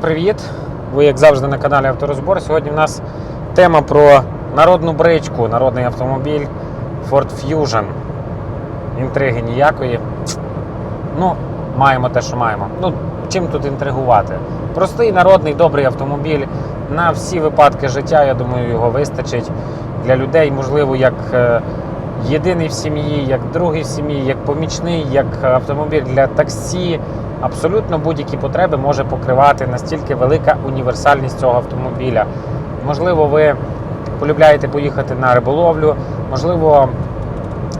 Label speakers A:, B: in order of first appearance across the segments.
A: Привіт! Ви, як завжди, на каналі Авторозбор. Сьогодні в нас тема про народну бричку, народний автомобіль Ford Fusion. Інтриги ніякої. Ну, маємо те, що маємо. Ну, чим тут інтригувати? Простий народний добрий автомобіль на всі випадки життя, я думаю, його вистачить для людей, можливо, як е, єдиний в сім'ї, як другий в сім'ї, як помічний, як автомобіль для таксі. Абсолютно будь-які потреби може покривати настільки велика універсальність цього автомобіля. Можливо, ви полюбляєте поїхати на риболовлю, можливо,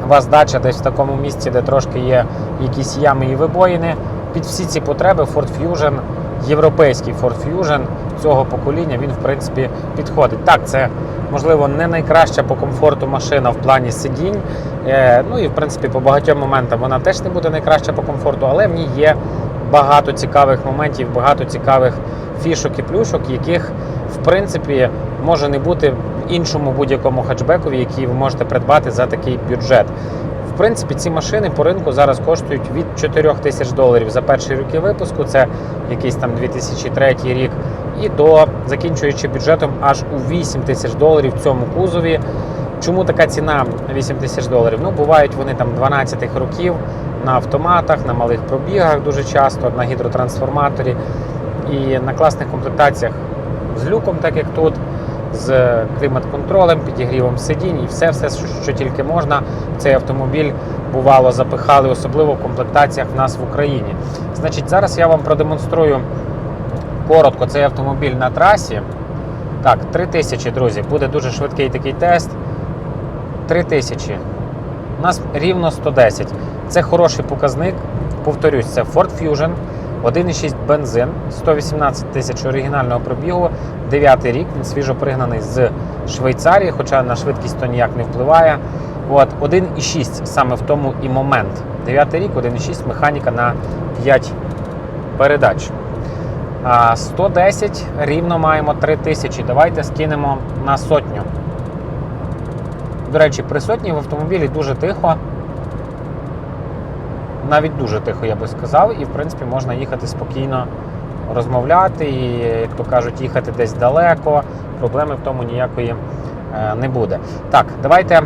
A: у вас дача десь в такому місці, де трошки є якісь ями і вибоїни. Під всі ці потреби Ford Fusion, європейський Ford Fusion цього покоління, він в принципі підходить. Так, це можливо не найкраща по комфорту машина в плані сидінь. Е, Ну і в принципі по багатьом моментам вона теж не буде найкраща по комфорту, але в ній є багато цікавих моментів, багато цікавих фішок і плюшок, яких в принципі може не бути в іншому будь-якому хетчбекові, який ви можете придбати за такий бюджет. В принципі, ці машини по ринку зараз коштують від 4 тисяч доларів за перші роки випуску, це якийсь там 2003 рік, і до закінчуючи бюджетом аж у 8 тисяч доларів в цьому кузові. Чому така ціна 8 тисяч доларів? Ну, бувають вони там 12 років на автоматах, на малих пробігах дуже часто, на гідротрансформаторі і на класних комплектаціях з люком, так як тут, з клімат-контролем, підігрівом сидінь і все, все, що, що тільки можна. Цей автомобіль бувало запихали, особливо в комплектаціях в нас в Україні. Значить, зараз я вам продемонструю коротко цей автомобіль на трасі. Так, 3000, друзі, буде дуже швидкий такий тест. 3000. У нас рівно 110. Це хороший показник. Повторюсь, це Ford Fusion, 1,6 бензин, 118 тисяч оригінального пробігу, 9 рік. Він свіжо пригнаний з Швейцарії, хоча на швидкість то ніяк не впливає. От, 1,6 саме в тому і момент. 9 рік, 1,6 механіка на 5 передач. А 110 рівно маємо 3000. Давайте скинемо на сотню. До речі, при сотні в автомобілі дуже тихо. Навіть дуже тихо, я би сказав, і в принципі можна їхати спокійно розмовляти, і, як то кажуть, їхати десь далеко. Проблеми в тому ніякої е, не буде. Так, давайте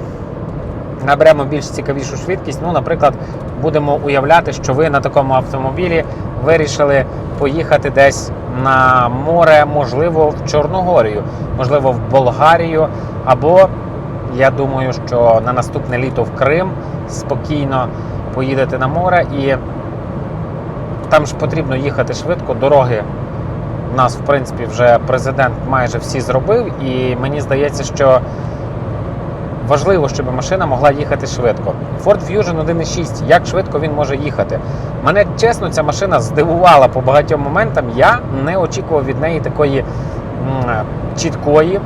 A: наберемо більш цікавішу швидкість. Ну, наприклад, будемо уявляти, що ви на такому автомобілі вирішили поїхати десь на море, можливо, в Чорногорію, можливо, в Болгарію, або я думаю, що на наступне літо в Крим спокійно поїдете на море і там ж потрібно їхати швидко. Дороги у нас, в принципі, вже президент майже всі зробив, і мені здається, що важливо, щоб машина могла їхати швидко. Ford Fusion 1.6, як швидко він може їхати. Мене чесно, ця машина здивувала по багатьом моментам. Я не очікував від неї такої чіткої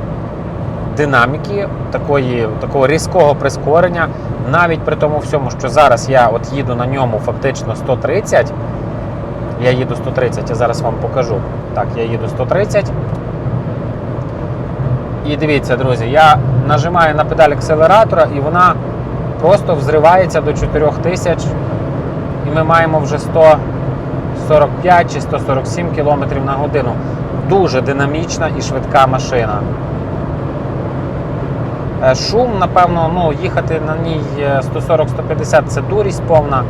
A: динаміки, такої, такого різкого прискорення, навіть при тому всьому, що зараз я от їду на ньому фактично 130. Я їду 130, я зараз вам покажу. Так, я їду 130. І дивіться, друзі, я нажимаю на педаль акселератора і вона просто взривається до 4000. І ми маємо вже 145 чи 147 км на годину. Дуже динамічна і швидка машина. Е, Шум, напевно, ну, їхати на ній е, 140-150 це дурість повна.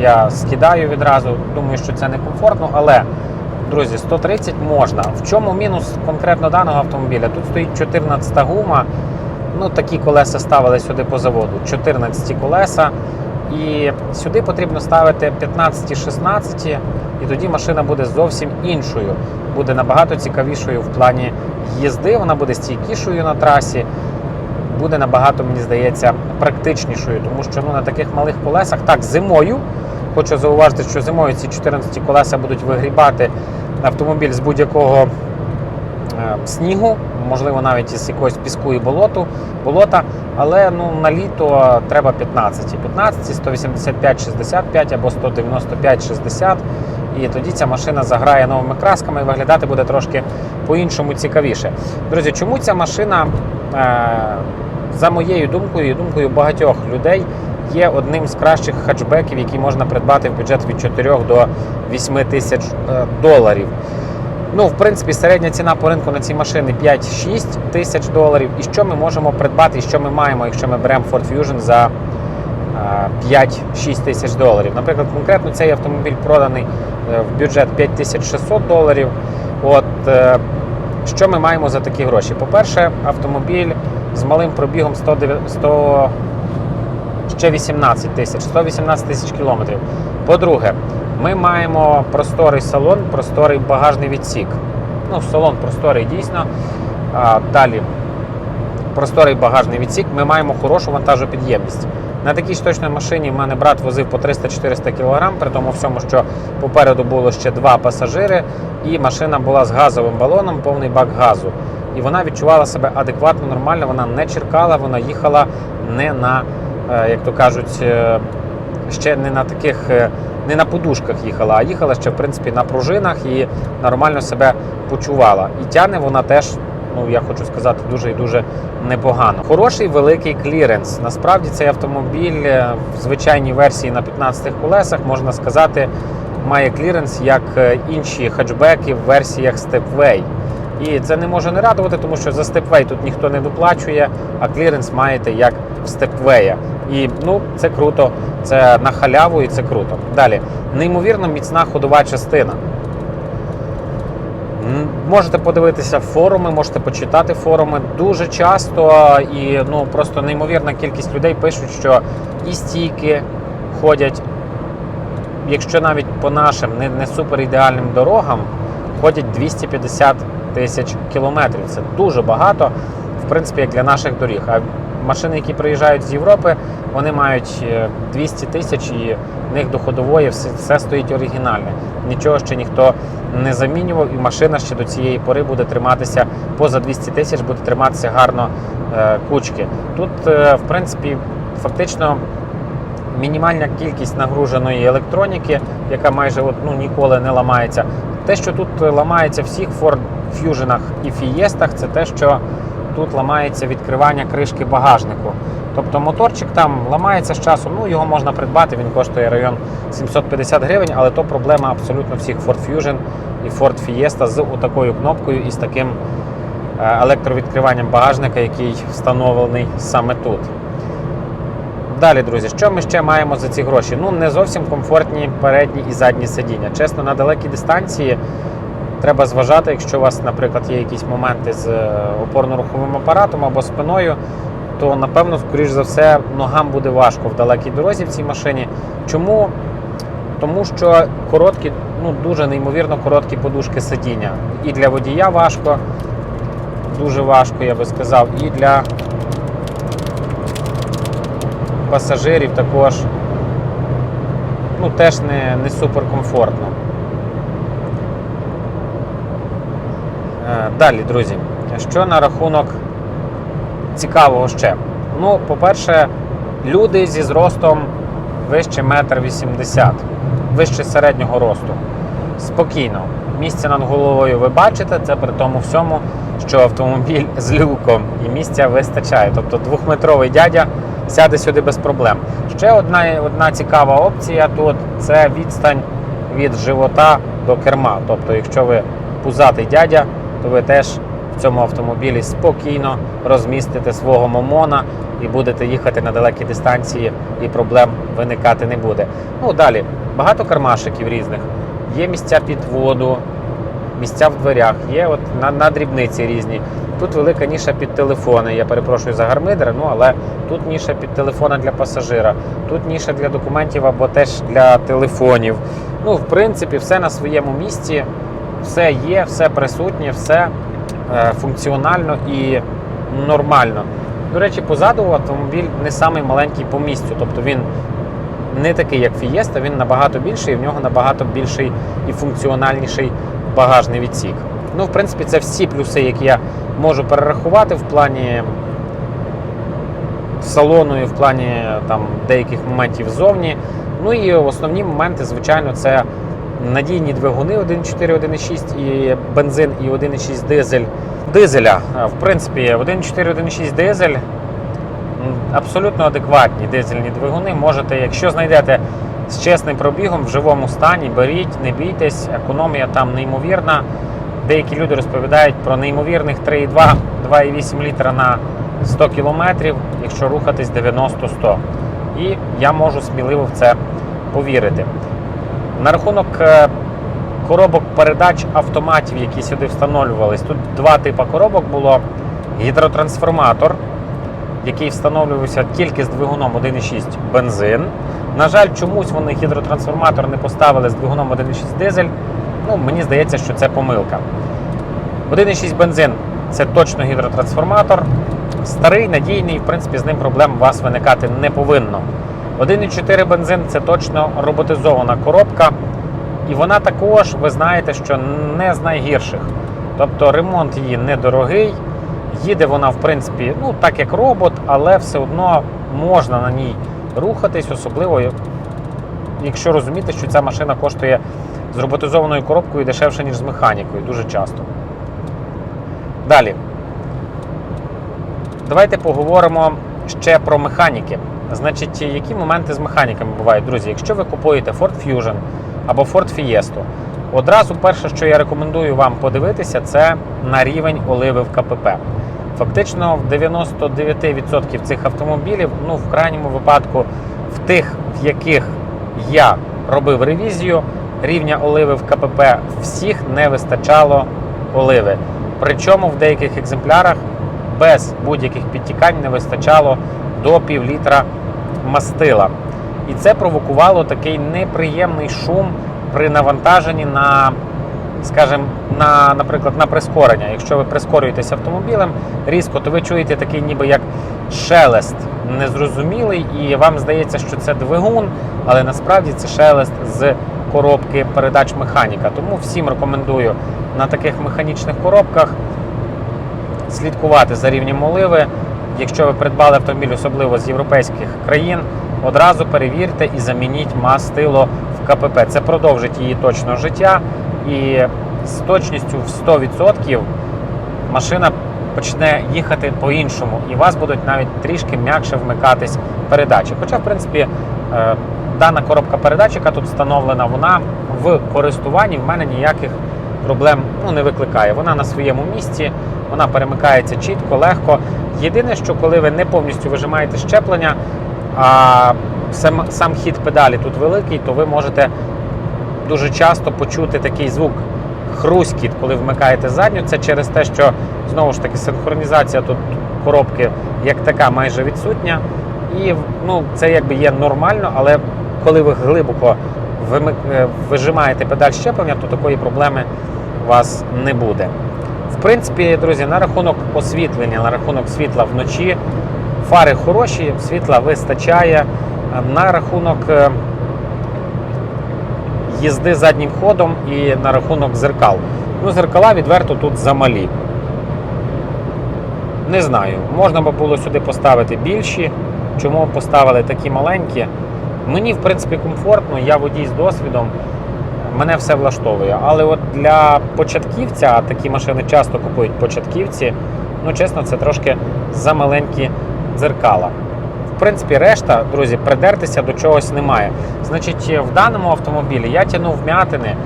A: Я скидаю відразу, думаю, що це не комфортно, але, друзі, 130 можна. В чому мінус конкретно даного автомобіля? Тут стоїть 14 гума. Ну, такі колеса ставили сюди по заводу. 14 колеса. І сюди потрібно ставити 15-16, і тоді машина буде зовсім іншою. Буде набагато цікавішою в плані їзди, вона буде стійкішою на трасі буде набагато, мені здається, практичнішою, тому що ну, на таких малих колесах, так, зимою, хочу зауважити, що зимою ці 14 колеса будуть вигрібати автомобіль з будь-якого е, снігу, можливо, навіть із якогось піску і болоту, болота, але ну, на літо треба 15. 15, 185-65 або 195-60. І тоді ця машина заграє новими красками і виглядати буде трошки по-іншому цікавіше. Друзі, чому ця машина, е, за моєю думкою і думкою багатьох людей, є одним з кращих хатчбеків, які можна придбати в бюджет від 4 до 8 тисяч е, доларів. Ну, в принципі, середня ціна по ринку на ці машини 5-6 тисяч доларів. І що ми можемо придбати, і що ми маємо, якщо ми беремо Ford Fusion за е, 5-6 тисяч доларів. Наприклад, конкретно цей автомобіль проданий е, в бюджет 5600 доларів. От е, що ми маємо за такі гроші? По-перше, автомобіль з малим пробігом 100, 100 ще 18 тисяч, 118 тисяч кілометрів. По-друге, ми маємо просторий салон, просторий багажний відсік. Ну, салон просторий дійсно. А, далі просторий багажний відсік. Ми маємо хорошу вантажопідємність. На такій ж точно машині в мене брат возив по 300-400 кг, при тому всьому, що попереду було ще два пасажири, і машина була з газовим балоном, повний бак газу. І вона відчувала себе адекватно, нормально, вона не черкала, вона їхала не на, е, як то кажуть, е, ще не на таких, е, не на подушках їхала, а їхала ще в принципі на пружинах і нормально себе почувала. І тяне вона теж, ну я хочу сказати, дуже і дуже непогано. Хороший великий кліренс. Насправді цей автомобіль в звичайній версії на 15 колесах можна сказати, має кліренс як інші хетчбеки в версіях Stepway. І це не може не радувати, тому що за Stepway тут ніхто не доплачує, а кліренс маєте як в Stepway. І ну, це круто, це на халяву і це круто. Далі, неймовірно міцна ходова частина. Можете подивитися форуми, можете почитати форуми. Дуже часто і ну просто неймовірна кількість людей пишуть, що і стійки ходять, якщо навіть по нашим не, не супер ідеальним дорогам, ходять 250 тисяч кілометрів. Це дуже багато, в принципі, як для наших доріг. А машини, які приїжджають з Європи, вони мають е, 200 тисяч і в них до ходової все, все стоїть оригінальне. Нічого ще ніхто не замінював, і машина ще до цієї пори буде триматися поза 200 тисяч, буде триматися гарно е, кучки. Тут, е, в принципі, фактично. Мінімальна кількість нагруженої електроніки, яка майже от, ну, ніколи не ламається. Те, що тут ламається всіх Ford Fusion і Fiesta, це те, що тут ламається відкривання кришки багажнику. Тобто моторчик там ламається з часом, ну його можна придбати, він коштує район 750 гривень, але то проблема абсолютно всіх Ford Fusion і Ford Fiesta з такою кнопкою і з таким е, електровідкриванням багажника, який встановлений саме тут. Далі, друзі, що ми ще маємо за ці гроші? Ну, не зовсім комфортні передні і задні сидіння. Чесно, на далекій дистанції треба зважати, якщо у вас, наприклад, є якісь моменти з е, опорно-руховим апаратом або спиною, то напевно, скоріш за все, ногам буде важко в далекій дорозі в цій машині. Чому? Тому що короткі, ну дуже неймовірно короткі подушки сидіння. І для водія важко, дуже важко, я би сказав, і для пасажирів також ну, теж не, не супер комфортно. Е, Далі, друзі, що на рахунок цікавого ще? Ну, по-перше, люди зі зростом вище 1,80 м, вище середнього росту. Спокійно. Місце над головою ви бачите, це при тому всьому, що автомобіль з люком і місця вистачає. Тобто двохметровий дядя сяде сюди без проблем. Ще одна, одна цікава опція тут це відстань від живота до керма. Тобто, якщо ви пузатий дядя, то ви теж в цьому автомобілі спокійно розмістите свого момона і будете їхати на далекі дистанції, і проблем виникати не буде. Ну далі багато кармашиків різних. Є місця під воду, місця в дверях, є от на, на дрібниці різні. Тут велика ніша під телефони. Я перепрошую за гармидер, ну але тут ніша під телефона для пасажира, тут ніша для документів або теж для телефонів. Ну, в принципі, все на своєму місці, все є, все присутнє, все е, функціонально і нормально. До речі, позаду автомобіль не самий маленький по місцю, тобто він не такий, як Fiesta, він набагато більший, і в нього набагато більший і функціональніший багажний відсік. Ну, в принципі, це всі плюси, які я можу перерахувати в плані салону і в плані там, деяких моментів ззовні. Ну і основні моменти, звичайно, це надійні двигуни 1.4, 1.6 і бензин і 1.6 дизель. Дизеля, в принципі, 1.4, 1.6 дизель абсолютно адекватні дизельні двигуни. Можете, якщо знайдете з чесним пробігом в живому стані, беріть, не бійтесь, економія там неймовірна. деякі люди розповідають про неймовірних 3,2, 2,8 літра на 100 кілометрів, якщо рухатись 90-100. І я можу сміливо в це повірити. На рахунок е, коробок передач автоматів, які сюди встановлювались, тут два типи коробок було: гідротрансформатор, який встановлювався тільки з двигуном 1,6 бензин. На жаль, чомусь вони гідротрансформатор не поставили з двигуном 1,6 дизель. Ну, мені здається, що це помилка. 1,6 бензин це точно гідротрансформатор. Старий, надійний, в принципі, з ним проблем у вас виникати не повинно. 1,4 бензин це точно роботизована коробка. І вона також, ви знаєте, що не з найгірших. Тобто ремонт її недорогий. Їде вона, в принципі, ну так як робот, але все одно можна на ній рухатись, особливо якщо розуміти, що ця машина коштує з роботизованою коробкою дешевше, ніж з механікою, дуже часто. Далі. Давайте поговоримо ще про механіки. Значить, які моменти з механіками бувають, друзі? Якщо ви купуєте Ford Fusion або Ford Fiesta, одразу перше, що я рекомендую вам подивитися, це на рівень оливи в КПП. Фактично, в 99% цих автомобілів, ну в крайньому випадку, в тих, в яких я робив ревізію, рівня оливи в КПП всіх не вистачало оливи. Причому в деяких екземплярах без будь-яких підтікань не вистачало до пів літра мастила. І це провокувало такий неприємний шум при навантаженні на, скажімо, на, наприклад, на прискорення. Якщо ви прискорюєтесь автомобілем різко, то ви чуєте такий ніби як шелест незрозумілий, і вам здається, що це двигун, але насправді це шелест з коробки передач механіка. Тому всім рекомендую на таких механічних коробках слідкувати за рівнем оливи. Якщо ви придбали автомобіль, особливо з європейських країн, одразу перевірте і замініть мастило в КПП. Це продовжить її точно життя, і з точністю в 100% машина почне їхати по-іншому, і у вас будуть навіть трішки м'якше вмикатись передачі. Хоча, в принципі, е, дана коробка передач, яка тут встановлена, вона в користуванні в мене ніяких проблем ну, не викликає. Вона на своєму місці, вона перемикається чітко, легко. Єдине, що коли ви не повністю вижимаєте щеплення, а сам, сам хід педалі тут великий, то ви можете дуже часто почути такий звук хрускіт, коли вмикаєте задню. Це через те, що знову ж таки синхронізація тут коробки як така майже відсутня. І ну, це якби є нормально, але коли ви глибоко вимик... е, вижимаєте педаль щеплення, то такої проблеми у вас не буде. В принципі, друзі, на рахунок освітлення, на рахунок світла вночі, фари хороші, світла вистачає. На рахунок е, їзди заднім ходом і на рахунок зеркал. Ну, зеркала відверто тут замалі. Не знаю, можна би було сюди поставити більші. Чому поставили такі маленькі? Мені, в принципі, комфортно, я водій з досвідом, мене все влаштовує. Але от для початківця, а такі машини часто купують початківці, ну чесно, це трошки замаленькі дзеркала. В принципі, решта, друзі, придертися до чогось немає. Значить, в даному автомобілі я тянув вмятини,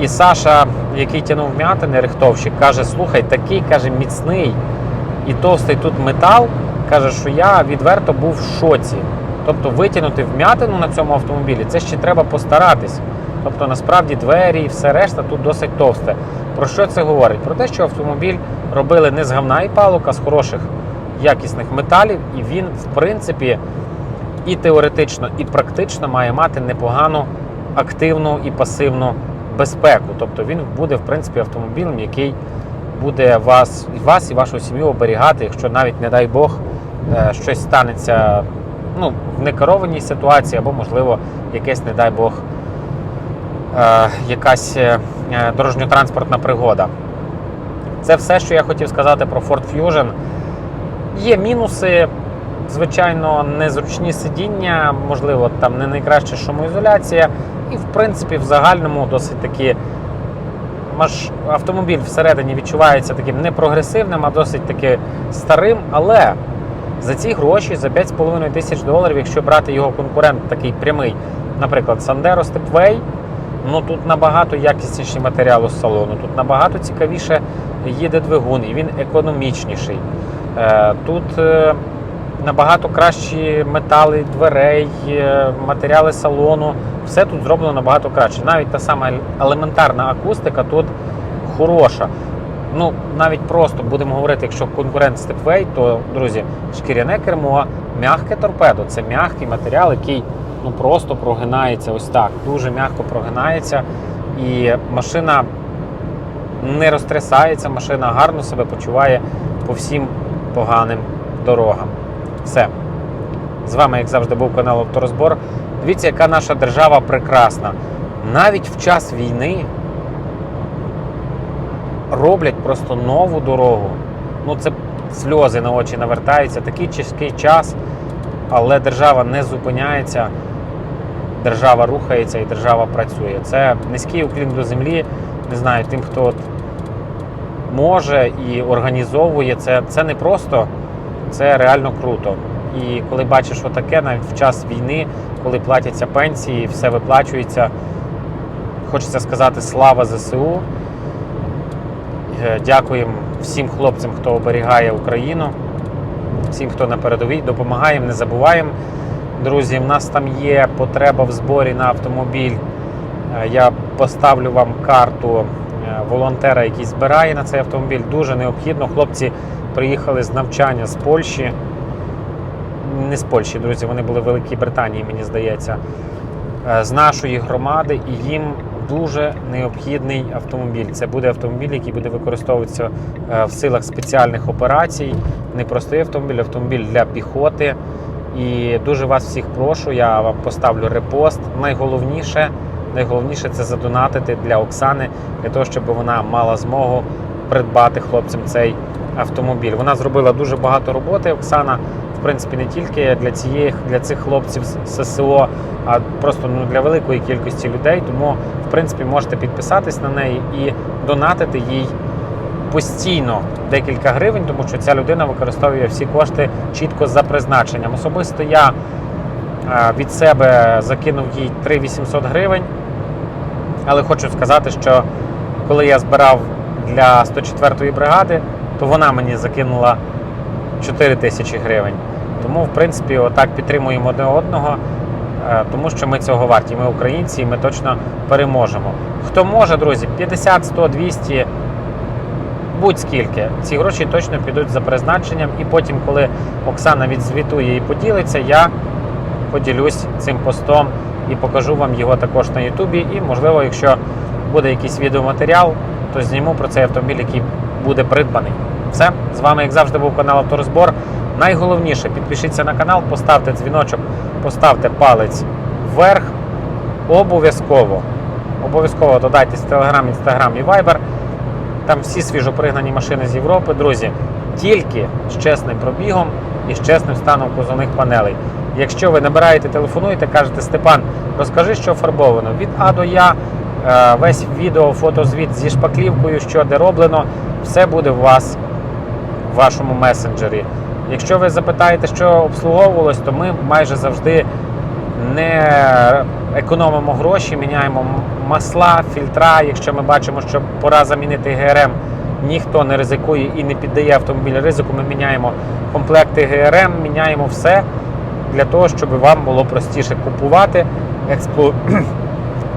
A: і Саша, який тянув вмятини, рихтовщик, каже: слухай, такий каже, міцний і товстий тут метал, каже, що я відверто був в шоці. Тобто витягнути вмятину на цьому автомобілі, це ще треба постаратись. Тобто, насправді двері і все решта тут досить товсте. Про що це говорить? Про те, що автомобіль робили не з гавна і палок, а з хороших якісних металів, і він, в принципі, і теоретично, і практично має мати непогану активну і пасивну безпеку. Тобто він буде, в принципі, автомобілем, який буде вас, вас і вашу сім'ю оберігати, якщо навіть, не дай Бог, е, щось станеться ну, в некерованій ситуації, або, можливо, якесь, не дай Бог, якась е, дорожньо-транспортна пригода. Це все, що я хотів сказати про Ford Fusion. Є мінуси, звичайно, незручні сидіння, можливо, там не найкраща шумоізоляція. І, в принципі, в загальному досить таки автомобіль всередині відчувається таким не прогресивним, а досить таки старим. Але за ці гроші, за 5,5 тисяч доларів, якщо брати його конкурент такий прямий, наприклад, Sandero Stepway, Ну тут набагато якісніший матеріал у салону, тут набагато цікавіше їде двигун, і він економічніший. Е, Тут е, набагато кращі метали дверей, е, матеріали салону. Все тут зроблено набагато краще. Навіть та сама елементарна акустика тут хороша. Ну, навіть просто будемо говорити, якщо конкурент Stepway, то, друзі, шкіряне кермо, м'яке торпедо це м'який матеріал, який ну, просто прогинається ось так. Дуже м'яко прогинається. І машина не розтрясається, машина гарно себе почуває по всім поганим дорогам. Все. З вами, як завжди, був канал Авторозбор. Дивіться, яка наша держава прекрасна. Навіть в час війни роблять просто нову дорогу. Ну, це сльози на очі навертаються. Такий тяжкий час, але держава не зупиняється, держава рухається і держава працює. Це низький уклін до землі. Не знаю, тим, хто от може і організовує це. Це не просто, це реально круто. І коли бачиш отаке, навіть в час війни, коли платяться пенсії, все виплачується, хочеться сказати слава ЗСУ. Е, Дякуємо всім хлопцям, хто оберігає Україну, всім, хто на передовій, допомагаємо, не забуваємо. Друзі, в нас там є потреба в зборі на автомобіль. Е, Я поставлю вам карту е, волонтера, який збирає на цей автомобіль. Дуже необхідно. Хлопці приїхали з навчання з Польщі. Не з Польщі, друзі, вони були в Великій Британії, мені здається, е, з нашої громади, і їм дуже необхідний автомобіль. Це буде автомобіль, який буде використовуватися в силах спеціальних операцій. Не простий автомобіль, автомобіль для піхоти. І дуже вас всіх прошу, я вам поставлю репост. Найголовніше, найголовніше це задонатити для Оксани, для того, щоб вона мала змогу придбати хлопцям цей автомобіль. Вона зробила дуже багато роботи. Оксана, в принципі, не тільки для цієї для цих хлопців з ССО, а просто ну, для великої кількості людей. Тому, в принципі, можете підписатись на неї і донатити їй постійно декілька гривень, тому що ця людина використовує всі кошти чітко за призначенням. Особисто я е, від себе закинув їй 3800 гривень. Але хочу сказати, що коли я збирав для 104-ї бригади, то вона мені закинула 4 тисячі гривень. Тому, в принципі, отак підтримуємо одне одного, е, тому що ми цього варті. Ми українці і ми точно переможемо. Хто може, друзі, 50, 100, 200, будь-скільки. Ці гроші точно підуть за призначенням. І потім, коли Оксана відзвітує і поділиться, я поділюсь цим постом і покажу вам його також на Ютубі. І, можливо, якщо буде якийсь відеоматеріал, то зніму про цей автомобіль, який буде придбаний. Все, з вами, як завжди, був канал Авторозбор. Найголовніше, підпишіться на канал, поставте дзвіночок, поставте палець вверх. Обов'язково. Обов'язково додайтесь в Telegram, Instagram і Viber. Там всі свіжопригнані машини з Європи. Друзі, тільки з чесним пробігом і з чесним станом кузовних панелей. Якщо ви набираєте, телефонуєте, кажете, Степан, розкажи, що фарбовано. Від А до Я, е, весь відео, фотозвіт зі шпаклівкою, що де роблено, все буде у вас в вашому месенджері. Якщо ви запитаєте, що обслуговувалось, то ми майже завжди не економимо гроші, міняємо масла, фільтра. Якщо ми бачимо, що пора замінити ГРМ, ніхто не ризикує і не піддає автомобіль ризику. Ми міняємо комплекти ГРМ, міняємо все для того, щоб вам було простіше купувати, експлу...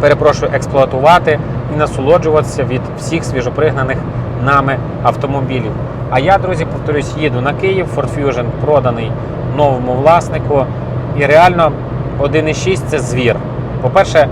A: перепрошую, експлуатувати і насолоджуватися від всіх свіжопригнаних нами автомобілів. А я, друзі, повторюсь, їду на Київ, Ford Fusion проданий новому власнику. І реально 1,6 це звір. По-перше,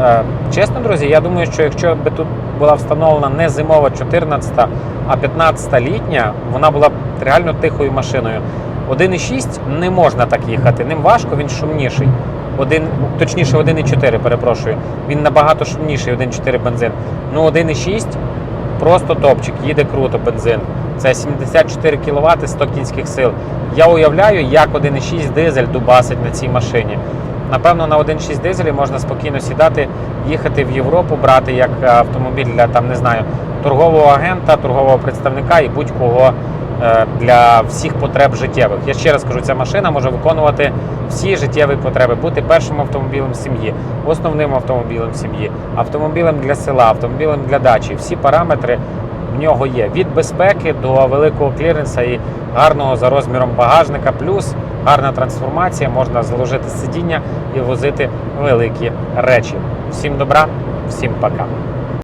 A: е, чесно, друзі, я думаю, що якщо б тут була встановлена не зимова 14, а 15 літня, вона була б реально тихою машиною. 1,6 не можна так їхати. Ним важко, він шумніший. Один, точніше, 1,4, перепрошую. Він набагато шумніший, 1,4 бензин. Ну, 1,6 просто топчик, їде круто бензин. Це 74 кВт 100 кінських сил. Я уявляю, як 1,6 дизель дубасить на цій машині. Напевно, на 1,6 дизелі можна спокійно сідати, їхати в Європу, брати як автомобіль для там, не знаю, торгового агента, торгового представника і будь-кого е, для всіх потреб життєвих. Я ще раз кажу, ця машина може виконувати всі життєві потреби, бути першим автомобілем сім'ї, основним автомобілем сім'ї, автомобілем для села, автомобілем для дачі. Всі параметри в нього є від безпеки до великого кліренса і гарного за розміром багажника, плюс гарна трансформація, можна заложити сидіння і возити великі речі. Всім добра, всім пока.